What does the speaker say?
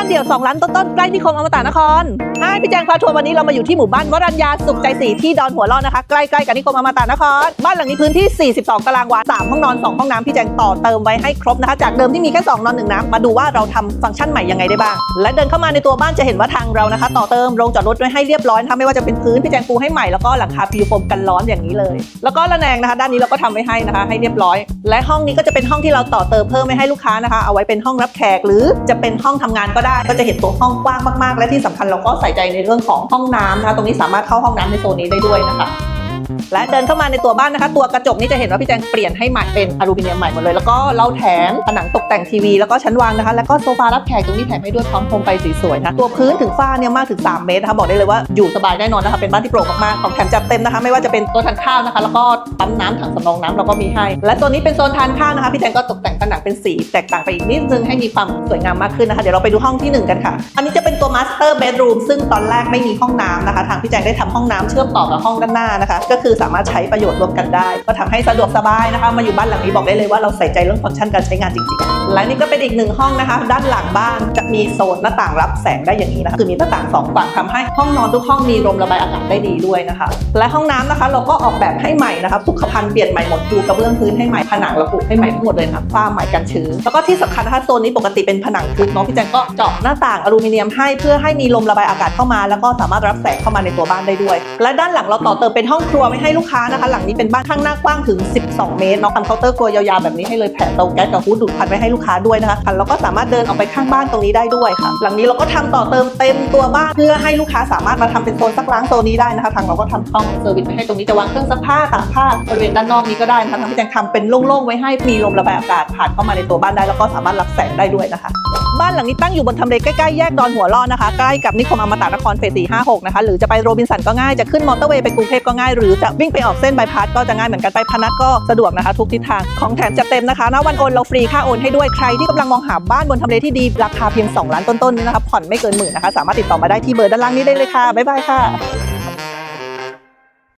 านเดี่ยว 2 ล้านต้นๆใกล้นิคมอมตะนครใช่พี่แจงพาทัวร์วันนี้เรามาอยู่ที่หมู่บ้านวรัญญาสุขใจสีที่ดอนหัวล่อนะคะใกล้ๆกับนิคมอมตะนคร บ้านหลังนี้พื้นที่ 42 ตารางวา 3 ห้องนอน 2 ห้องน้ำพี่แจงต่อเติมไว้ให้ครบนะคะ จากเดิมที่มีแค่ 2 นอน 1 น้ำมาดูว่าเราทำฟังก์ชันใหม่ยังไงได้บ้าง และเดินเข้ามาในตัวบ้านจะเห็นว่าทางเรานะคะ ต่อเติมโรงจอดรถไว้ให้เรียบร้อยนะคะไม่ว่าจะเป็นพื้นพี่แจงปูให้ใหม่แล้วก็หลังคาพิวโฟมกันร้อนอย่างนี้เลย แล้วก็ระแนงนะคะ ด้านนี้เราก็ทำไว้ให้นะคะ ให้เรียบร้อย และห้องนี้ก็จะเป็นห้องที่เราต่อเติมเพิ่มไว้ให้ลูกค้านะคะ เอาไว้เป็นห้องรับแขกหรือจะเป็นห้องทำงานก็ได้ก็จะเห็นตัวห้องกว้างมากๆ และที่สำคัญเราก็ใส่ใจในเรื่องของห้องน้ำนะคะ ตรงนี้สามารถเข้าห้องน้ำในโซนนี้ได้ด้วยนะคะ และเดินเข้ามาในตัวบ้านนะคะ ตัวกระจกนี่จะเห็นว่าพี่แจงเปลี่ยนให้ใหม่เป็นอลูมิเนียมใหม่หมดเลย แล้วก็เราแถมผนังตกแต่งทีวีแล้วก็ชั้นวางนะคะ แล้วก็โซฟารับแขกตรงนี้แถมให้ด้วยพร้อมโคมไฟสวยๆนะตัวพื้นถึงฝ้าเนี่ยมากถึง 3 เมตรนะคะบอกได้เลยว่าอยู่สบายแน่นอนนะคะเป็นบ้านที่โปร่งมากๆของแถมจัดเต็มนะคะ ไม่ว่าจะเป็นโต๊ะทานข้าวนะคะ แล้วก็ปั๊มน้ำถังสำรองน้ำเราก็มีให้ และตัวนี้เป็นโซนทานข้าวนะคะพี่แจงก็ตกแต่งผนังเป็นสีแตกต่างไปอีกนิดนึงให้มีความสวยงามมากขึ้นนะคะเดี๋ยวเราไปดูห้องที่หนึ่งกันค่ะ อันนี้จะเป็นตัว master bedroom ซึ่งตอนแรกไม่มีห้องน้ำนะคะ ทางพี่แจงได้ทำห้องน้ำเชื่อมต่อกับห้องด้านหน้านะคะก็คือสามารถใช้ประโยชน์ร่วมกันได้ ก็ทำให้สะดวกสบายนะคะ มาอยู่บ้านหลังนี้บอกได้เลยว่าเราใส่ใจเรื่องฟังก์ชันการใช้งานจริงๆ และนี่ก็เป็นอีกหนึ่งห้องนะคะ ด้านหลังบ้านจะมีโซนหน้าต่างรับแสงได้อย่างนี้นะคะคือมีหน้าต่างสองฝั่งทำให้ห้องนอนทุกห้องมีลมระบายอากาศได้ดีด้วยนะคะ และห้องน้ำนะคะ เราก็ออกแบบให้ใหม่นะคะสุขภัณฑ์เปลี่ยนใหม่หมดปูกระเบื้องพื้นให้ใหม่ผนังระบุให้ใหม่ทั้งหมดเลยนะฝ้าใหม่กันชื้นแล้วก็ที่สำคัญนะคะโซนนี้ปกติเป็นผนังทึบเนาะพี่แจงก็เจาะหน้าต่างอลูมิเนียมให้เพื่อให้มีลมระบายอากาศเข้ามา แล้วก็สามารถรับแสงเข้ามาในตัวบ้านได้ด้วย และด้านหลังเราต่อเติมเป็นห้องครัวไว้ให้ลูกค้านะคะ หลังนี้เป็นบ้านข้างหน้ากว้างถึง 12 เมตรเนาะทำเคาน์เตอร์ครัวยาวๆแบบนี้ให้เลยแผ่เตาแก๊สกับฮูดดูดควันไว้ให้ลูกค้าด้วยนะคะแล้วก็สามารถเดินออกไปข้างบ้านตรงนี้ได้ด้วยค่ะ หลังนี้เราก็ทำต่อเติมเต็มตัวบ้านเพื่อให้ลูกค้าสามารถมาทำเป็นโซนซักล้างโซนนี้ได้นะคะทางเราก็ทำห้องเซอร์วิสไว้ให้ตรงนี้จะวางเครื่องซักผ้าตากผ้าบริเวณด้านนอกนี้ก็ได้นะคะทางพี่แจงทำเป็นโล่งๆไว้ให้มีลมระบายอากาศผ่านเข้ามาในตัวบ้านได้แล้วก็สามารถรับแสงได้ด้วยนะคะ บ้านหลังนี้ตั้งอยู่บนทำเลใกล้ๆแยกดอนหัวล่อนะคะ ใกล้กับนิคมอมตะนครเฟสสี่ห้าหกนะคะ หรือจะไปโรบินสันก็ง่าย จะขึ้นมอเตอร์เวย์ไปกรุงเทพก็ง่าย หรือจะวิ่งไปออกเส้นบายพาสก็จะง่ายเหมือนกันไปพนัสก็สะดวกนะคะ ทุกทิศทาง ของแถมจัดเต็มนะคะณวันโอนเราฟรีค่าโอนให้ด้วย ใครที่กำลังมองหาบ้านบนทำเลที่ดี ราคาเพียง 2 ล้านต้นๆนี้นะคะ ผ่อนไม่เกินหมื่นนะคะ สามารถติดต่อมาได้ที่เบอร์ด้านล่างนี้ได้เลยค่ะ บ๊ายบายค่ะ